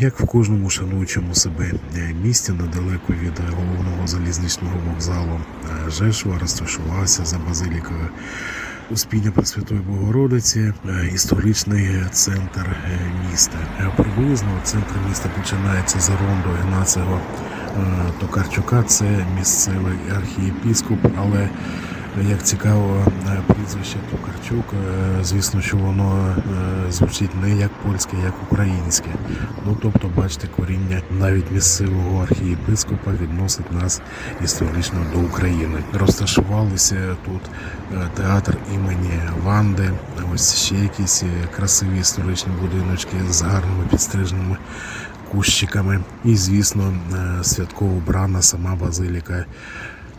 Як в кожному шануючому себе е, місті недалеко від головного залізничного вокзалу е, Жешува розташувався за базилікою Успіння Пресвятої Богородиці, е, історичний центр міста. Приблизно центр міста починається з рондо Геннацього е, Токарчука. Це місцевий архієпіскоп, але як цікаво, е, прізвище Токарчук, е, звісно, що воно е, звучить не як польське, як українське. Ну тобто, бачите, коріння навіть місцевого архієпископа відносить нас історично до України. Розташувалися тут театр імені Ванди. Ось ще якісь красиві історичні будиночки з гарними підстриженими кущиками. І, звісно, святково брана сама базиліка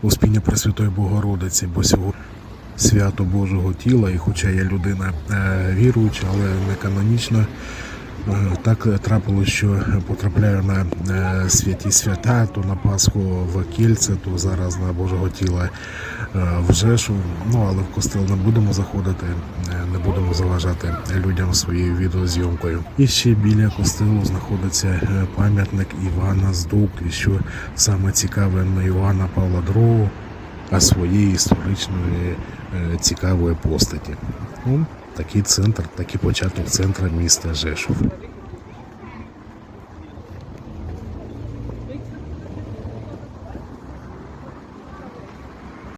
Успіння Пресвятої Богородиці, бо сьогодні свято Божого тіла, і хоча я людина е, віруюча, але не канонічна. Е, Так трапилось, що потрапляю на е, святі свята, то на Пасху в Кільце, то зараз на Божого тіла е, в Жешу. Ну але в костел не будемо заходити, е, не будемо заважати людям своєю відеозйомкою. І ще біля костелу знаходиться е, пам'ятник Івана з Дукли, що саме цікаве не Івана Павла II, а своєї історичної е, цікавої постаті. Ну, такий центр, такий початок центра міста Жешов.